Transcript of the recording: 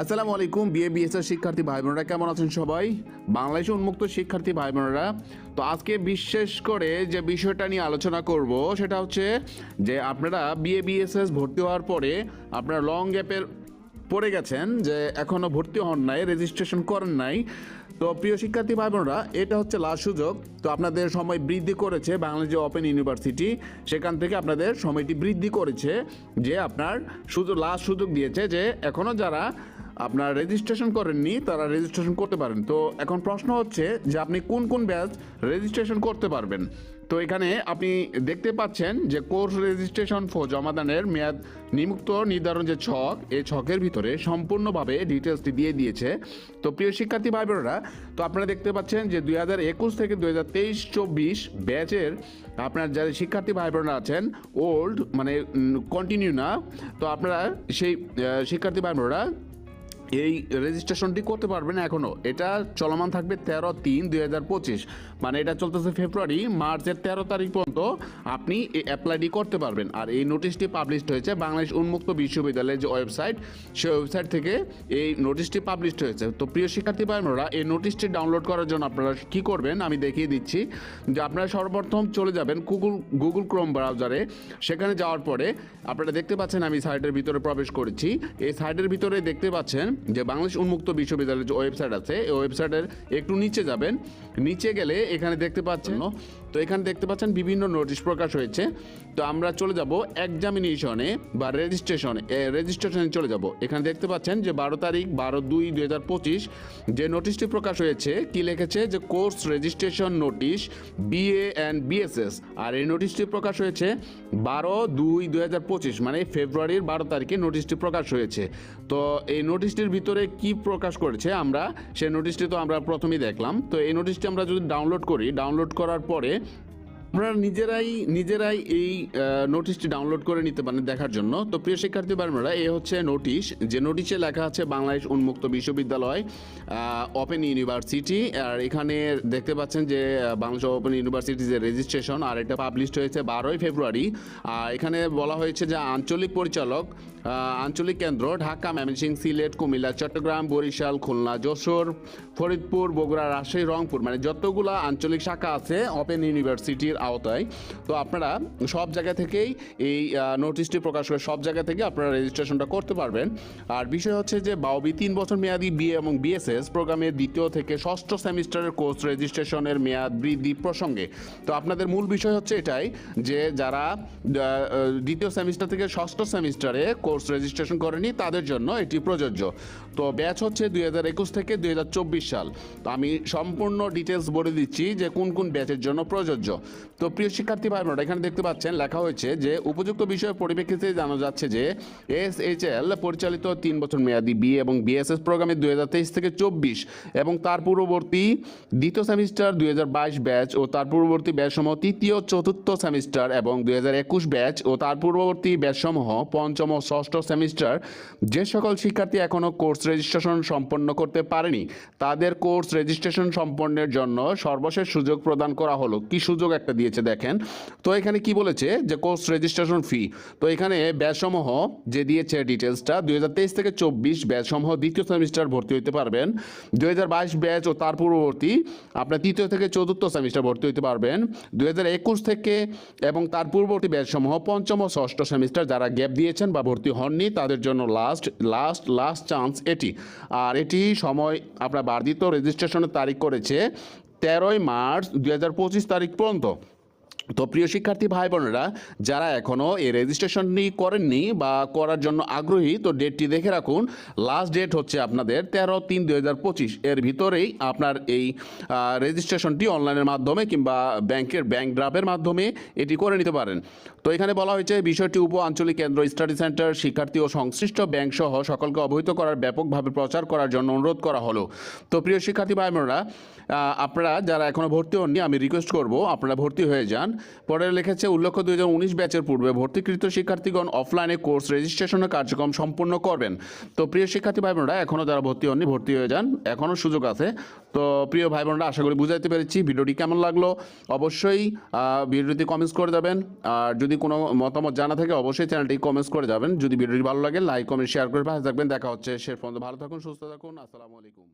আসসালামু আলাইকুম BA BSS শিক্ষার্থী ভাই বোনেরা কেমন আছেন সবাই? বাংলাদেশে উন্মুক্ত শিক্ষার্থী ভাই বোনেরা তো আজকে বিশেষ করে যে বিষয়টা নিয়ে আলোচনা করব, সেটা হচ্ছে যে আপনারা বিএ বিএসএস ভর্তি হওয়ার পরে আপনারা লং গ্যাপের পড়ে গেছেন, যে এখনও ভর্তি হন নাই রেজিস্ট্রেশন করেন নাই। তো প্রিয় শিক্ষার্থী ভাই বোনেরা এটা হচ্ছে লাস্ট সুযোগ। তো আপনাদের সময় বৃদ্ধি করেছে বাংলাদেশ ওপেন ইউনিভার্সিটি সেখান থেকে আপনাদের সময়টি বৃদ্ধি করেছে, যে আপনার সুযোগ, লাস্ট সুযোগ দিয়েছে যে এখনও যারা আপনার রেজিস্ট্রেশন করেননি, তারা রেজিস্ট্রেশন করতে পারেন। তো এখন প্রশ্ন হচ্ছে যে আপনি কোন কোন ব্যাচ রেজিস্ট্রেশন করতে পারবেন? তো এখানে আপনি দেখতে পাচ্ছেন যে কোর্স রেজিস্ট্রেশন ফো জমাদানের মেয়াদ নিমুক্ত নির্ধারণ যে ছক এই ছকের ভিতরে সম্পূর্ণভাবে ডিটেলসটি দিয়ে দিয়েছে। তো প্রিয় শিক্ষার্থী ভাই বোনেরা তো আপনারা দেখতে পাচ্ছেন যে দুই হাজার একুশ থেকে দুই হাজার তেইশ চব্বিশ ব্যাচের আপনার যারা শিক্ষার্থী ভাই বোনেরা আছেন ওল্ড মানে কন্টিনিউ না, তো আপনারা সেই শিক্ষার্থী ভাই বোনেরা এই রেজিস্ট্রেশনটি করতে পারবেন এখনও এটা চলমান থাকবে তেরো তিন দুই হাজার পঁচিশ। মানে এটা চলতেছে ফেব্রুয়ারি, মার্চের তেরো তারিখ পর্যন্ত আপনি এই অ্যাপ্লাইটি করতে পারবেন। আর এই নোটিশটি পাবলিশড হয়েছে বাংলাদেশ উন্মুক্ত বিশ্ববিদ্যালয়ের যে ওয়েবসাইট সেই ওয়েবসাইট থেকে এই নোটিশটি পাবলিশড হয়েছে। তো প্রিয় শিক্ষার্থী ভাইরা এই নোটিশটি ডাউনলোড করার জন্য আপনারা কী করবেন, আমি দেখিয়ে দিচ্ছি। যে আপনারা সর্বপ্রথম চলে যাবেন গুগল গুগল ক্রোম ব্রাউজারে সেখানে যাওয়ার পরে আপনারা দেখতে পাচ্ছেন আমি সাইটের ভিতরে প্রবেশ করেছি। এই সাইটের ভিতরে দেখতে পাচ্ছেন যে বাংলাদেশ উন্মুক্ত বিশ্ববিদ্যালয়ের যে ওয়েবসাইট আছে, এই ওয়েবসাইটের একটু নিচে যাবেন। নিচে গেলে এখানে দেখতে পাচ্ছেন তো এখানে দেখতে পাচ্ছেন বিভিন্ন নোটিশ প্রকাশ হয়েছে। তো আমরা চলে যাব এক্সামিনেশনে বা রেজিস্ট্রেশনে রেজিস্ট্রেশনে চলে যাব। এখানে দেখতে পাচ্ছেন যে বারো তারিখ, বারো দুই দুই হাজার পঁচিশ যে নোটিশটি প্রকাশ হয়েছে, কি লিখেছে? যে course registration notice BA and BSS আর এই নোটিশটি প্রকাশ হয়েছে বারো দুই দুই হাজার পঁচিশ মানে ফেব্রুয়ারির বারো তারিখে নোটিশটি প্রকাশ হয়েছে। তো এই নোটিশটির ভিতরে কি প্রকাশ করেছে আমরা? সেই নোটিশটি তো আমরা প্রথমেই দেখলাম। তো এই নোটিশটি আমরা যদি ডাউনলোড করি ডাউনলোড করার পরে আপনারা নিজেরাই নিজেরাই এই নোটিশটি ডাউনলোড করে নিতে পারেন দেখার জন্য। তো প্রিয় শিক্ষার্থী বারমারা এ হচ্ছে নোটিশ যে নোটিশে লেখা আছে বাংলাদেশ উন্মুক্ত বিশ্ববিদ্যালয় ওপেন ইউনিভার্সিটি আর এখানে দেখতে পাচ্ছেন যে বাংলাদেশ ওপেন ইউনিভার্সিটি যে রেজিস্ট্রেশন আর এটা পাবলিশড হয়েছে বারোই ফেব্রুয়ারি। আর এখানে বলা হয়েছে যে, আঞ্চলিক পরিচালক আঞ্চলিক কেন্দ্র, ঢাকা, ময়মনসিংহ, সিলেট, কুমিল্লা, চট্টগ্রাম, বরিশাল, খুলনা, যশোর, ফরিদপুর, বগুড়া, রাজশাহী, রংপুর মানে যতগুলা আঞ্চলিক শাখা আছে ওপেন ইউনিভার্সিটির আওতায়। তো আপনারা সব জায়গা থেকেই এই নোটিশটি প্রকাশ করে সব জায়গা থেকে আপনারা রেজিস্ট্রেশনটা করতে পারবেন। আর বিষয় হচ্ছে যে বাউবি তিন বছর মেয়াদি বিএ এবং বিএসএস প্রোগ্রামের দ্বিতীয় থেকে ষষ্ঠ সেমিস্টারের কোর্স রেজিস্ট্রেশনের মেয়াদ বৃদ্ধি প্রসঙ্গে। তো আপনাদের মূল বিষয় হচ্ছে এটাই যে যারা দ্বিতীয় সেমিস্টার থেকে ষষ্ঠ সেমিস্টারে কোর্স রেজিস্ট্রেশন করেনি তাদের জন্য এটি প্রযোজ্য। তো ব্যাচ হচ্ছে দুই হাজার একুশ থেকে দুই হাজার চব্বিশ সাল। তো আমি সম্পূর্ণ ডিটেলস বলে দিচ্ছি যে কোন কোন ব্যাচের জন্য প্রযোজ্য। তো প্রিয় শিক্ষার্থী ভাই বোনেরা, এখানে দেখতে পাচ্ছেন লেখা হয়েছে যে উপযুক্ত বিষয়ের পরিপ্রেক্ষিতে জানা যাচ্ছে যে এস এইচ এল পরিচালিত তিন বছর মেয়াদি বি এবং বিএসএস প্রোগ্রামে দুই হাজার তেইশ থেকে চব্বিশ এবং তার পূর্ববর্তী দ্বিতীয় সেমিস্টার দুই হাজার বাইশ ব্যাচ ও তার পূর্ববর্তী ব্যাচসমূহ তৃতীয় চতুর্থ সেমিস্টার এবং দুই হাজার একুশ ব্যাচ ও তার পূর্ববর্তী ব্যাচসমূহ পঞ্চম ও ষষ্ঠ সেমিস্টার, যে সকল শিক্ষার্থী এখনও কোর্স রেজিস্ট্রেশন সম্পন্ন করতে পারেনি, তাদের কোর্স রেজিস্ট্রেশন সম্পন্নের জন্য সর্বশেষ সুযোগ প্রদান করা হলো। কি সুযোগ একটা দিয়েছে দেখেন। তো এখানে কি বলেছে? যে কোর্স রেজিস্ট্রেশন ফি। তো এখানে ব্যাচসমূহ যে দিয়েছে ডিটেলসটা দুই হাজার তেইশ থেকে চব্বিশ ব্যাচসমূহ দ্বিতীয় সেমিস্টার ভর্তি হতে পারবেন। দুই হাজার বাইশ ব্যাচ ও তার পূর্ববর্তী আপনার তৃতীয় থেকে চতুর্থ সেমিস্টার ভর্তি হতে পারবেন। দুই হাজার একুশ থেকে এবং তার পূর্ববর্তী ব্যাচসমূহ পঞ্চম ও ষষ্ঠ সেমিস্টার যারা গ্যাপ দিয়েছেন বা ভর্তি হননি, তাদের জন্য লাস্ট লাস্ট লাস্ট চান্স এটি। আর এটি সময় আপনার বার্ধিত রেজিস্ট্রেশনের তারিখ করেছে তেরোই মার্চ দু হাজার পঁচিশ তারিখ পর্যন্ত। তো প্রিয় শিক্ষার্থী ভাই বোনেরা যারা এখনও এই রেজিস্ট্রেশন রেজিস্ট্রেশনটি করেননি বা করার জন্য আগ্রহী, তো ডেটটি দেখে রাখুন। লাস্ট ডেট হচ্ছে আপনাদের তেরো তিন পঁচিশ। এর ভিতরেই আপনার এই রেজিস্ট্রেশনটি অনলাইনের মাধ্যমে কিংবা ব্যাংকের ব্যাংক ড্রাফের মাধ্যমে এটি করে নিতে পারেন। তো এখানে বলা হয়েছে, বিষয়টি উপ আঞ্চলিক কেন্দ্র স্টাডি সেন্টার শিক্ষার্থী ও সংশ্লিষ্ট ব্যাংক সহ সকলকে অবহিত করার ব্যাপকভাবে প্রচার করার জন্য অনুরোধ করা হলো। তো প্রিয় শিক্ষার্থী ভাই বোনেরা আপনারা যারা এখনও ভর্তি হননি, আমি রিকোয়েস্ট করব, আপনারা ভর্তি হয়ে যান। পরে লিখেছে, উল্লেখ্য দুই হাজার উনিশ ব্যাচের পূর্বে ভর্তিকৃত শিক্ষার্থীগণ অফলাইনে কোর্স রেজিস্ট্রেশনের কার্যক্রম সম্পূর্ণ করবেন। তো প্রিয় শিক্ষার্থী ভাই বোনেরা এখনও যারা ভর্তি হননি, ভর্তি হয়ে যান। এখনও সুযোগ আছে। তো প্রিয় ভাই বোনেরা আশা করি বুঝাইতে পেরেছি ভিডিওটি কেমন লাগল। অবশ্যই ভিডিওটি কমেন্টস করে যাবেন। আর যদি কোনো মতামত জানা থাকে, অবশ্যই চ্যানেলটি কমেন্টস করে যাবেন। যদি ভিডিওটি ভালো লাগে লাইক কমেন্ট শেয়ার করে পাশে থাকবেন। দেখা হচ্ছে, সে পর্যন্ত ভালো থাকুন, সুস্থ থাকুন। আসসালামু আলাইকুম।